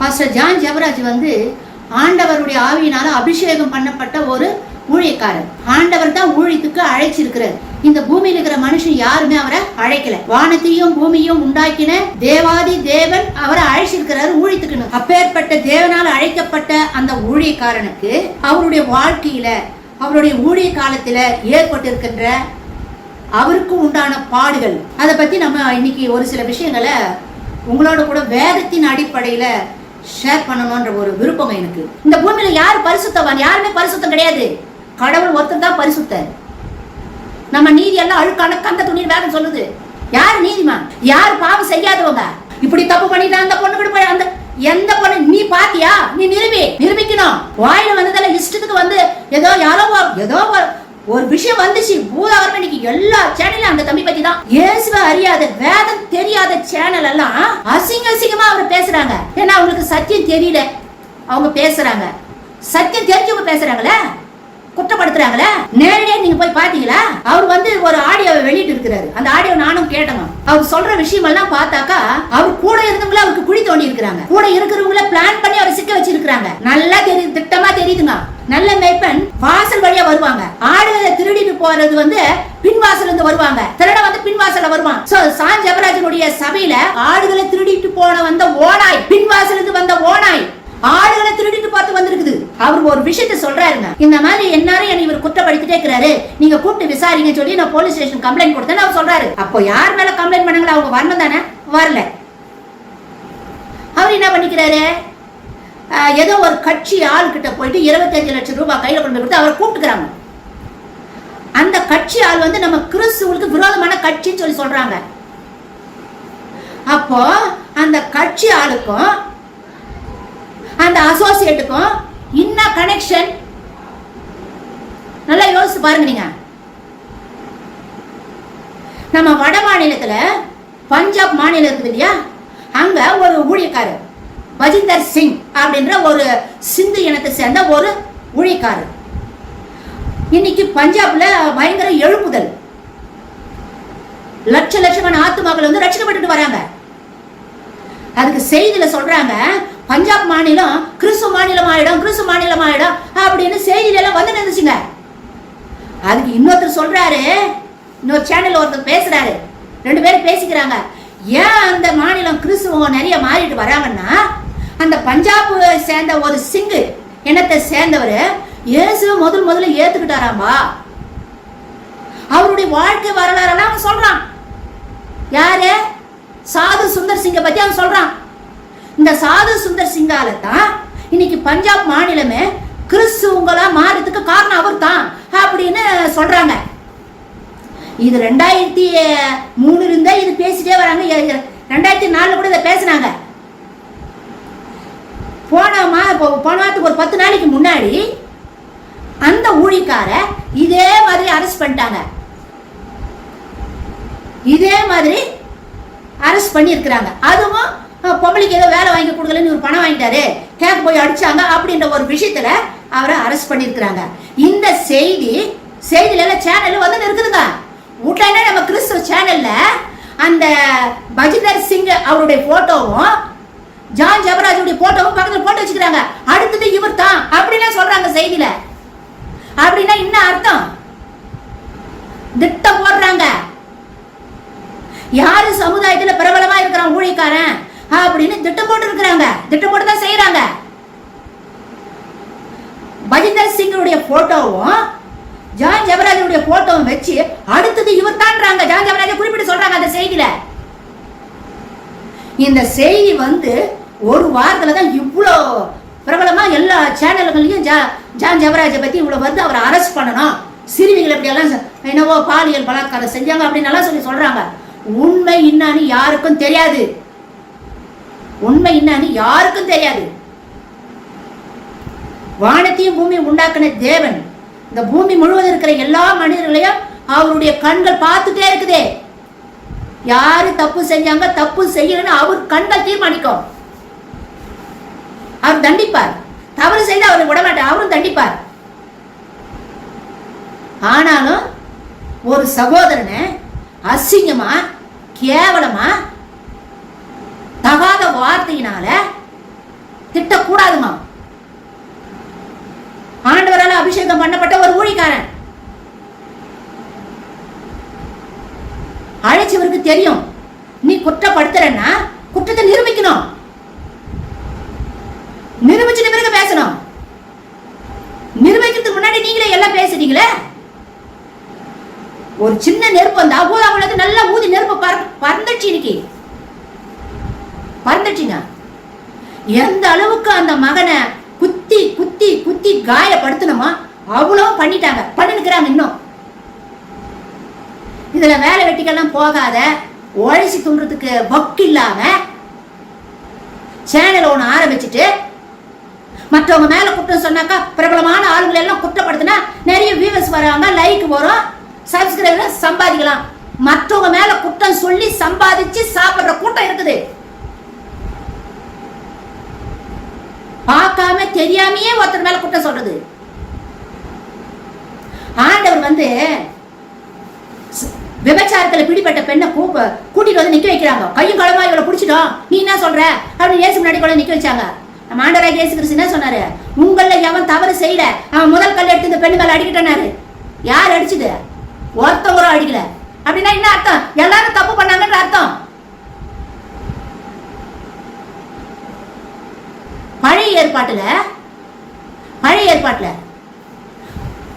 Pastor John Jebaraj வந்து ஆண்டவருடைய ஆவியினால அபிஷேகம் பண்ணப்பட்ட ஒரு ஊழியக்காரர். ஆண்டவர் தான் ஊழியத்துக்கு அழைச்சிருக்கிறார். இந்த பூமியில் இருக்கிற மனுஷன் யாருமே அவரை அழைக்கல. வானத்தையும் பூமியும் உண்டாக்கின தேவாதி தேவன் அவரை அழைச்சிருக்கிறாரு ஊழியத்துக்குன்னு. அப்பேற்பட்ட தேவனால் அழைக்கப்பட்ட அந்த ஊழியக்காரனுக்கு அவருடைய வாழ்க்கையில அவருடைய ஊழிய காலத்துல ஏற்பட்டிருக்கின்ற அவருக்கு உண்டான பாடுகள். அதை பத்தி நம்ம இன்னைக்கு ஒரு சில விஷயங்களை உங்களோட கூட வேதத்தின் அடிப்படையில ஷேர் பண்ணணும்ன்ற ஒரு விருப்பம் எனக்கு. இந்த பூமியில யார் பரிசுத்தவான்? யாருமே பரிசுத்தம் கிடையாது. கடவுள் ஒருத்தர் தான் பரிசுத்தர். நம்ம நீதி எல்லாம் அழுக்கான கந்த துணியில் வேதம் சொல்லுது. யார் நீதிமான்? யார் பாவம் செய்யாதவங்க? இப்படி தப்பு பண்ணிட்டா அந்த பொண்ணு கூட போய் அந்த எந்த பொண்ணு? நீ பாத்தியா? நீ நிரூபி நிரூபிக்கணும். வாயில வந்ததெல்லாம் இஷ்டத்துக்கு வந்து ஏதோ யாரோ ஏதோ ஒரு- விஷயம் வந்துச்சு. பூதாகரம் இன்னைக்கு எல்லா சேனலும் அந்த தம்பி பத்தி தான். இயேசுவ அறியாத வேதம் தெரியாத சேனல் எல்லாம் அசிங்க அசிங்கமா அவர் பேசுறாங்க. ஏன்னா அவங்களுக்கு சத்தியம் தெரியல. அவங்க பேசுறாங்க. சத்தியம் தெரிஞ்சவங்க பேசுறாங்களே? குற்றப்படுத்துறாங்களே? நேரடியா நீங்க போய் பாத்தீங்களா? அவர் வந்து ஒரு ஆடியோவை வெளியிட்டு இருக்கிறாரு. அந்த ஆடியோ நானும் கேட்டேங்க. அவர் சொல்ற விஷயம் எல்லாம் பார்த்தாக்கா அவர் கூட இருந்தவங்கள அவருக்கு குழி தோண்டி இருக்கிறாங்க. கூட இருக்கிறவங்கள பிளான் பண்ணி அவரை சிக்க வச்சிருக்காங்க நல்லா தெரியுது திட்டமா தெரியுதுங்க. நல்ல மேய்ப்பன் வாசல் வழியா வருவாங்க. ஆடுகளை திருடிட்டு போறது வந்து பின்வாசல் இருந்து வருவாங்க. திருட வந்து பின்வாசல வருவான். சோ சான் ஜெபராஜனுடைய சபையில ஆடுகளை திருடிட்டு போன வந்த ஓனாய் பின்வாசல் இருந்து வந்த ஓனாய் ஆடுகளை திருடிட்டு பார்த்து வந்திருக்குது. அவர் ஒரு விஷயத்த சொல்றாருங்க. இந்த மாதிரி எல்லாரும் என்னை இவர் குற்றப்படுத்திட்டே இருக்கிறாரு. நீங்க கூப்பிட்டு விசாரிங்க சொல்லி நான் போலீஸ் ஸ்டேஷன் கம்ப்ளைண்ட் கொடுத்தேன்னு அவர் சொல்றாரு. அப்போ யார் மேல கம்ப்ளைண்ட் பண்ணாங்களோ அவங்க வரணும் தானே? வரல. அவர் என்ன பண்ணிக்கிறாரு? ஏதோ ஒரு கட்சி ஆள் கிட்ட போயிட்டு இருபத்தஞ்சு லட்சம் ரூபாய் கையில கொண்டு கொடுத்து அவரை கூப்பிட்டுக்கிறாங்க. அந்த கட்சி ஆள் வந்து நம்ம கிறிஸ்துவுக்கு விரோதமான கட்சின்னு சொல்லி சொல்றாங்க. அப்போ அந்த கட்சி ஆளுக்கும் அந்த அசோசியேட்டுக்கும் என்ன கனெக்ஷன் நல்லா யோசிச்சு பாருங்க நீங்க. நம்ம வட மாநிலத்துல பஞ்சாப் மாநிலம் இருக்குது இல்லையா? அங்க ஒரு ஊழியக்காரர் மஜிந்தர் சிங் அப்படின்ற ஒரு சிந்து இனத்தை சேர்ந்த ஒரு ஊழியக்காரர். இன்னைக்கு பஞ்சாப்ல பயங்கர எழுப்புதல். லட்ச லட்சமான ஆத்துமாக்கள் வந்து ரட்சிக்கப்பட்டு வராங்க. அதுக்கு செய்தியில சொல்றாங்க பஞ்சாப் மாநிலம் கிறிஸ்து மாநிலம் ஆயிடும் கிறிஸ்து மாநிலம் ஆயிடும் அப்படின்னு செய்தியில எல்லாம் வந்து நினைச்சுங்க. அதுக்கு இன்னொருத்தர் சொல்றாரு இன்னொரு சேனல் ஒருத்தர் பேசுறாரு. ரெண்டு பேரும் பேசிக்கிறாங்க. ஏன் அந்த மாநிலம் கிறிஸ்துவம் நிறைய மாறிட்டு வராங்கன்னா அந்த பஞ்சாப் சேர்ந்த ஒரு சிங்கு. இனத்தை சேர்ந்தவர்? இயேசுவை முதல் முதல்ல ஏத்துக்கிட்டாராமா அவருடைய வாழ்க்கை வரலாறுலாம் அவன் சொல்றான். யாரு? சாது சுந்தர் சிங்கை பத்தி அவன் சொல்றான். இந்த சாது சுந்தர் சிங்கால தான் இன்னைக்கு பஞ்சாப் மாநிலமே கிறிஸ்துவங்களா மாறதுக்கு காரணம் அவர் தான் அப்படின்னு சொல்றாங்க. இது ரெண்டாயிரத்தி மூணு இருந்தே இது பேசிட்டே வராங்க. ரெண்டாயிரத்தி நாலுல கூட இதை பேசினாங்க. போன இப்போ போன வாரத்துக்கு ஒரு பத்து நாளைக்கு முன்னாடி அந்த ஊழிக்கார இதே மாதிரி அரெஸ்ட் பண்ணிட்டாங்க. இதே மாதிரி அரெஸ்ட் பண்ணியிருக்கிறாங்க. அதுவும் அஹ், பொம்பளைக்கு ஏதோ வேலை வாங்கி கொடுக்கலன்னு ஒரு பணம் வாங்கிட்டாரு கேக் போய் அடிச்சாங்க அப்படின்ற ஒரு விஷயத்துல அவரை அரெஸ்ட் பண்ணியிருக்கிறாங்க. இந்த செய்தி செய்தியில எல்லாம் சேனல் வந்து இருக்குதுங்க உடனே நம்ம கிறிஸ்துவ சேனல்ல அந்த பஜிதர் சிங் அவருடைய போட்டோவும் ஜான் ஜபராஜுடைய போட்டோவும் பக்கத்துல போட்டு வச்சுக்கிறாங்க. அடுத்தது இவர் தான் அப்படின்னா சொல்றாங்க செய்தியில. அப்படின்னா என்ன அர்த்தம்? திட்டம் போடுறாங்க. யாரு சமுதாயத்துல பிரபலமா இருக்கிறான் ஊழியக்காரன்? அப்படின்னு திட்டம் போட்டு இருக்கிறாங்க திட்டம் போட்டு தான் செய்யறாங்க. பஜிந்தர் சிங்கருடைய போட்டோவும் ஜான் ஜபராஜனுடைய போட்டோவும் வச்சு அடுத்தது இவர் தான்றாங்க ஜான் ஜெபராஜ குறிப்பிட்டு சொல்றாங்க அந்த செய்தியில. இந்த செய்தி வந்து ஒரு வாரத்தில் தான் இவ்வளோ பிரபலமாக எல்லா சேனல்கள்லையும் ஜா ஜான் ஜவராஜை பற்றி இவ்வளோ வந்து அவரை அரெஸ்ட் பண்ணணும். சிறுமிகள் எப்படியெல்லாம் எல்லாம் என்னவோ பாலியல் பலாத்காரம் செஞ்சாங்க அப்படின்னு எல்லாம் சொல்லி சொல்கிறாங்க உண்மை என்னன்னு யாருக்கும் தெரியாது. உண்மை என்னன்னு யாருக்கும் தெரியாது. வானத்தையும் பூமி உண்டாக்கின தேவன். இந்த பூமி முழுவதும் இருக்கிற எல்லா மனிதர்களையும் அவருடைய கண்கள் பார்த்துட்டே இருக்குதே. யாரு தப்பு செஞ்சாங்க தப்பு செய்யலன்னு அவர் கண்கள் தீர்மானிக்கும். அவர் தண்டிப்பார். தவறு செய்து அவரை விடமாட்டார். அவரும் தண்டிப்பார். ஆனாலும் ஒரு சகோதரனை அசிங்கமா கேவலமா தகாத வார்த்தையினால திட்டக்கூடாதுமா? ஆண்டவரால் அபிஷேகம் பண்ணப்பட்ட ஒரு ஊழிக்காரன். அழைச்சவருக்கு தெரியும். நீ குற்றப்படுத்துறன்னா குற்றத்தை நிரூபிக்கணும் நிரூபிச்சிட்ட பிறகு பேசணும் நிரூபிக்கிறதுக்கு முன்னாடி நீங்களே எல்லாம் பேசுறீங்களே? ஒரு சின்ன நெருப்பு அந்த அபூதாபுலத்து நல்லா ஊதி நெருப்பு பற- பறந்துச்சு இன்னைக்கு. பறந்துச்சுங்க எந்த அளவுக்கு அந்த மகனை குத்தி குத்தி குத்தி காயப்படுத்தணுமா அவ்வளவு பண்ணிட்டாங்க. பண்ணிருக்கிறாங்க இன்னும். இதுல வேலை வெட்டிக்கெல்லாம் போகாத உழைச்சி துண்டுறதுக்கு வக்கு இல்லாம சேனல் ஒன்று ஆரம்பிச்சுட்டு மற்றவங்க மேல குற்றம் சொன்னாக்கா பிரபலமான ஆளுங்களை எல்லாம் குற்றப்படுத்தினா நிறைய வியூவர்ஸ் வராங்க லைக் வரும் சப்ஸ்கிரைபர் சம்பாதிக்கலாம். மற்றவங்க மேல குற்றம் சொல்லி சம்பாதிச்சு சாப்பிடுற கூட்டம் இருக்குது. பார்க்காம தெரியாமையே ஒருத்தர் மேல குற்றம் சொல்றது. ஆண்டவர் வந்து விபச்சாரத்தில் விபச்சாரத்துல பிடிப்பட்ட பெண்ணை கூப்ப கூட்டிட்டு வந்து நிக்க வைக்கிறாங்க. கையும் களமா இவளை பிடிச்சிட்டோம். நீ என்ன சொல்ற? அப்படின்னு ஏசு முன்னாடி கூட நிக்க வச்சாங்க. நம்ம ஆண்டராக இயேசு கிறிஸ்து என்ன சொன்னாரு? உங்களில் எவன் தவறு செய்யல அவன் முதல் கல் எடுத்து இந்த பெண்ணு அடிக்கிட்டனாரு. யார் அடிச்சது? ஒருத்தன் அடிக்கல. அப்படின்னா என்ன அர்த்தம்? எல்லாரும் தப்பு பண்ணாங்கன்ற அர்த்தம். பழைய ஏற்பாட்டுல பழைய ஏற்பாட்டுல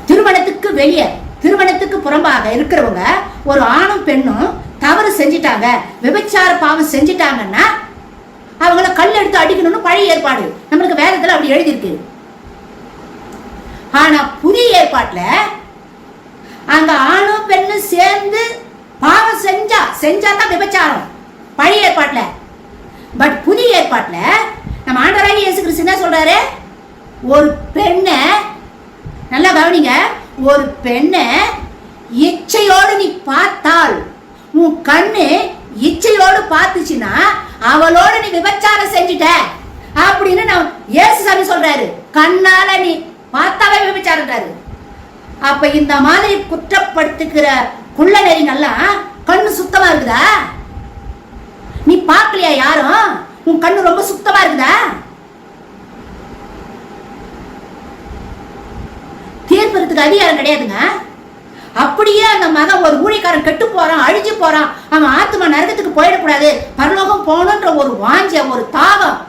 திருமணத்துக்கு வெளியே திருமணத்துக்கு புறம்பாக இருக்கிறவங்க ஒரு ஆணும் பெண்ணும் தவறு செஞ்சிட்டாங்க விபச்சார பாவம் செஞ்சிட்டாங்கன்னா அவங்கள கல் எடுத்து அடிக்கணும்னு பழைய ஏற்பாடு. நம்மளுக்கு வேதத்தில் அப்படி எழுதியிருக்கு? ஆனா புதிய ஏற்பாட்டில் அந்த ஆணும் பெண்ணும் சேர்ந்து பாவம் செஞ்சா செஞ்சா தான் விபச்சாரம். பழைய ஏற்பாட்டில். பட் புதிய ஏற்பாட்டில் நம்ம ஆண்டவராகிய இயேசு கிறிஸ்து என்ன சொல்றாரு? ஒரு பெண்ணை நல்லா கவனிங்க ஒரு பெண்ணை இச்சையோடு நீ பார்த்தால் உன் கண்ணு இச்சையோடு பார்த்துச்சுன்னா அவளோட நீ விபச்சாரம் செஞ்சுட்ட. அப்படின்னு நான் ஏசு சாமி சொல்றாரு. கண்ணால நீ பார்த்தாவே விபச்சாரன்றாரு அப்ப இந்த மாதிரி குற்றப்படுத்துக்கிற குள்ள நெறிங்கெல்லாம் கண்ணு சுத்தமா இருக்குதா? நீ பார்க்கலையா யாரும்? உன் கண்ணு ரொம்ப சுத்தமா இருக்குதா? தீர்ப்பதற்கு அதிகாரம் கிடையாதுங்க. அப்படியே அந்த மகன் ஒரு ஊழிக்காரன் கெட்டு போறான் அழிஞ்சு போறான் அவன் ஆத்மா போயிடக்கூடாது. பரலோகம் போகணுன்ற ஒரு வாஞ்ச ஒரு தாகம்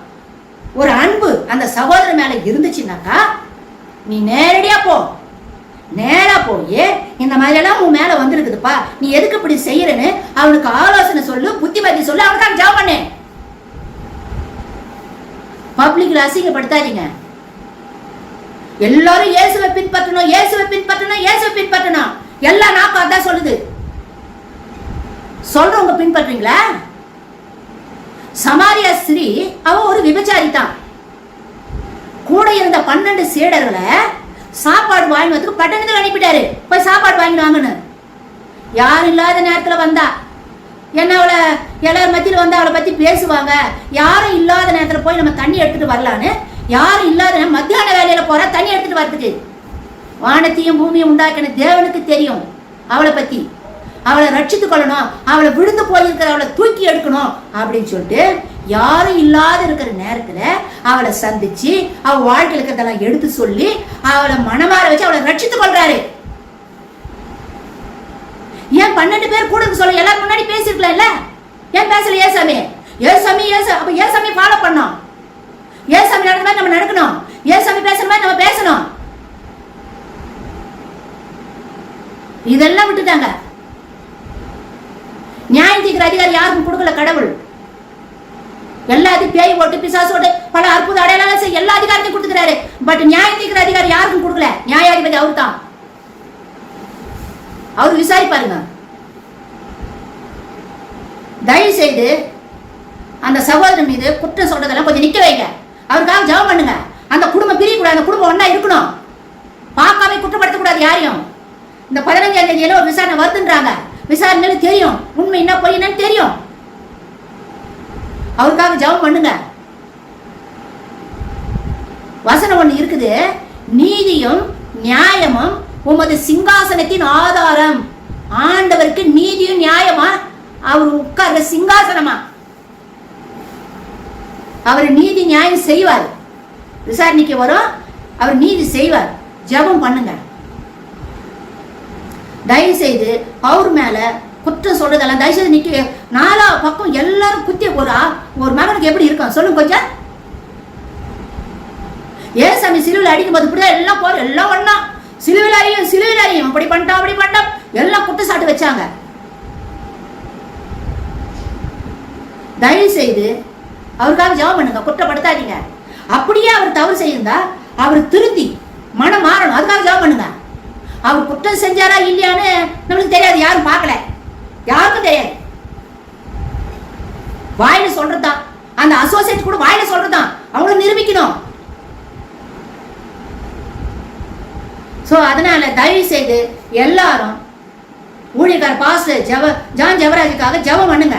ஒரு அன்பு அந்த சகோதரன் மேலே இருந்துச்சுன்னாக்கா நீ நேரடியாக போ. நேராக போய் இந்த மாதிரியெல்லாம் உன் மேலே வந்திருக்குதுப்பா. நீ எதுக்கு இப்படி செய்யறன்னு அவனுக்கு ஆலோசனை சொல்லு புத்திமதி சொல்லு அவனுக்காக ஜாப் பண்ணு. பப்ளிக்ல அசிங்கப்படுத்தாதீங்க. எல்லாரும் இயேசுவை பின்பற்றணும் இயேசுவை பின்பற்றணும் இயேசுவை பின்பற்றணும். எல்லா நாக்கும் அதான் சொல்லுது. சொல்றவங்க பின்பற்றுறீங்களா சமாரியா ஸ்ரீ அவ ஒரு விபச்சாரி தான் கூட இருந்த பன்னெண்டு சீடர்களை சாப்பாடு வாங்கினதுக்கு பட்டணத்துக்கு அனுப்பிட்டாரு. போய் சாப்பாடு வாங்கிட்டு வாங்கன்னு. யாரும் இல்லாத நேரத்தில் வந்தா. என்ன அவளை எல்லார் மத்தியில் வந்து அவளை பற்றி பேசுவாங்க? யாரும் இல்லாத நேரத்தில் போய் நம்ம தண்ணி எடுத்துகிட்டு வரலான்னு. யாரும் இல்லாத மத்தியான வேலையில் போகிறா தண்ணி எடுத்துகிட்டு வரதுக்கு. வானத்தையும் பூமியும் உண்டாக்கின தேவனுக்கு தெரியும் அவளை பற்றி அவளை ரட்சித்து கொள்ளணும் அவளை விழுந்து போயிருக்கிற அவளை தூக்கி எடுக்கணும் அப்படின்னு சொல்லிட்டு யாரும் இல்லாத இருக்கிற நேரத்தில் அவளை சந்திச்சு அவள் வாழ்க்கையில் இருக்கிறதெல்லாம் எடுத்து சொல்லி அவளை மனமாற வச்சு அவளை ரட்சித்து கொள்றாரு. ஏன் பன்னெண்டு பேர் கூட சொல்ல எல்லாரும் முன்னாடி பேசிருக்கலாம்ல? ஏன் பேசல ஏசாமி ஏசாமி ஏசா அப்ப ஏசாமி ஃபாலோ பண்ணோம் ஏசாமி நடந்த மாதிரி நம்ம நடக்கணும். ஏசாமி பேசுற மாதிரி நம்ம பேசணும். இதெல்லாம் விட்டுட்டாங்க. நியாயம் தீர்க்கிற அதிகாரி யாருக்கும் கொடுக்கல கடவுள். எல்லாத்தையும் பேய் போட்டு பிசாசோடு பல அற்புத அடையாளம் செய்ய எல்லா அதிகாரத்தையும் கொடுத்துக்கிறாரு. பட் நியாயம் தீர்க்கிற அதிகாரி யாருக்கும் கொடுக்கல? நியாயாதிபதி அவர் தான் அவர் விசாரிப்பாருங்க. தயவு செய்து அந்த சகோதரன் மீது குற்றம் சொல்றதெல்லாம் கொஞ்சம் நிக்க வைங்க. அவருக்காக ஜெபம் பண்ணுங்க. அந்த குடும்பம் பிரியக்கூடாது அந்த குடும்பம் ஒன்றா இருக்கணும். பார்க்காம குற்றப்படுத்தக்கூடாது யாரையும். இந்த பதினஞ்சாம் தேதியில ஒரு விசாரணை வருதுன்றாங்க. விசாரணையில தெரியும். உண்மை என்ன பொய் என்னன்னு தெரியும். அவருக்காக ஜெபம் பண்ணுங்க. வசனம் ஒண்ணு இருக்குது. நீதியும் நியாயமும் உமது சிங்காசனத்தின் ஆதாரம். ஆண்டவருக்கு நீதியும் நியாயமா? அவர் உட்கார்ற சிங்காசனமா? அவர் நீதி நியாயம் செய்வார். விசாரணைக்கு வரும். அவர் நீதி செய்வார். ஜெபம் பண்ணுங்க. தயவு செய்து அவர் மேலே குற்றம் சொல்றதெல்லாம் தயவு செய்து நிக்க. நாலா பக்கம் எல்லாரும் குத்திய போறா ஒரு மகனுக்கு எப்படி இருக்கும்? சொல்லுங்க கொஞ்சம். ஏன் சாமி சிலுவில் அடிக்கும் போது இப்படிதான் எல்லாம் போற எல்லாம் ஒன்னா சிலுவில் அறியும் சிலுவில் அறியும் அப்படி பண்ணிட்டோம் அப்படி பண்ணிட்டோம். எல்லாம் குற்றச்சாட்டு வச்சாங்க. தயவு செய்து அவருக்காக ஜெபம் பண்ணுங்க குற்றப்படுத்தாதீங்க. அப்படியே அவர் தவறு செய்யிருந்தா அவர் திருந்தி மனம் மாறணும். அதுக்காக ஜெபம் பண்ணுங்க. அவர் குற்றம் செஞ்சாரா இல்லையான்னு நம்மளுக்கு தெரியாது. யாரும் பார்க்கல. யாருக்கும் தெரியாது. வாயில சொல்றதுதான். அந்த அசோசியேட் கூட வாயில சொல்றதுதான். அவங்களும் நிரூபிக்கணும். சோ அதனால தயவு செய்து எல்லாரும் ஊழியக்கார பாஸ்டர் ஜெப ஜான் ஜெவராஜுக்காக ஜெபம் பண்ணுங்க.